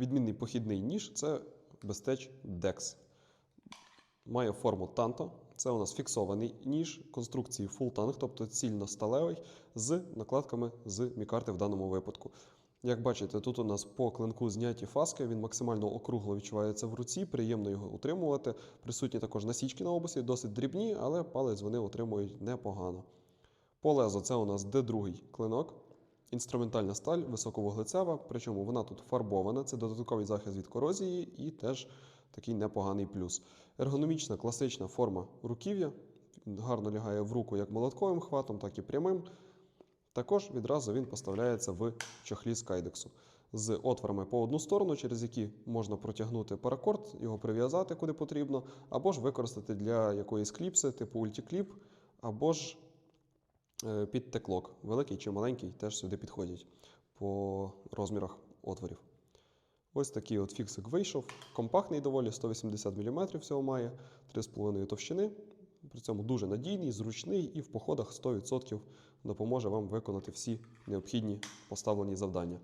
Відмінний похідний ніж це безтеч DEX. Має форму танто. Це у нас фіксований ніж конструкції full tank, тобто цільно-сталевий, з накладками з мікарти в даному випадку. Як бачите, тут у нас по клинку зняті фаски, він максимально округло відчувається в руці, приємно його утримувати. Присутні також насічки на обусі, досить дрібні, але палець вони отримують непогано. По лезу це у нас D2 клинок. Інструментальна сталь високовуглецева, причому вона тут фарбована, це додатковий захист від корозії і теж такий непоганий плюс. Ергономічна класична форма руків'я, гарно лягає в руку як молотковим хватом, так і прямим. Також відразу він поставляється в чохлі з кайдексу з отворами по одну сторону, через які можна протягнути паракорд, його прив'язати куди потрібно, або ж використати для якоїсь кліпси, типу ультікліп, або ж під теклок. Великий чи маленький теж сюди підходять по розмірах отворів. Ось такий от фіксик вийшов. Компактний доволі, 180 мм всього має, 3,5 товщини. При цьому дуже надійний, зручний і в походах 100% допоможе вам виконати всі необхідні поставлені завдання.